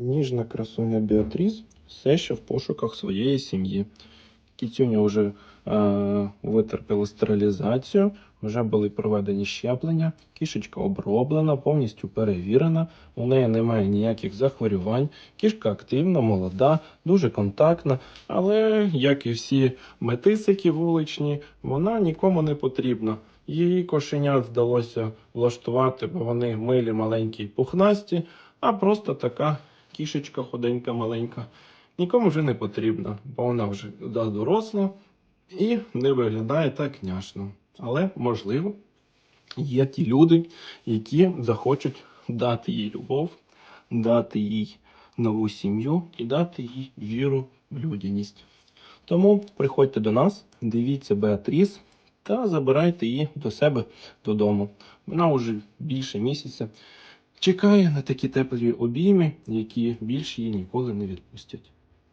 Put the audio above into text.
Ніжна красуня Біатріс все ще в пошуках своєї сім'ї. Кіцюня вже е, витерпіла стерилізацію, вже були проведені щеплення, кішечка оброблена, повністю перевірена, у неї немає ніяких захворювань. Кішка активна, молода, дуже контактна, але, як і всі метисики вуличні, вона нікому не потрібна. Її кошенят вдалося влаштувати, бо вони милі, маленькі пухнасті, а просто така кішечка худенька, маленька. Нікому вже не потрібна, бо вона вже доросла і не виглядає так няшно. Але, можливо, є ті люди, які захочуть дати їй любов, дати їй нову сім'ю і дати їй віру в людяність. Тому приходьте до нас, дивіться Беатріс та забирайте її до себе додому. Вона вже більше місяця чекає на такі теплі обійми, які більше її ніколи не відпустять.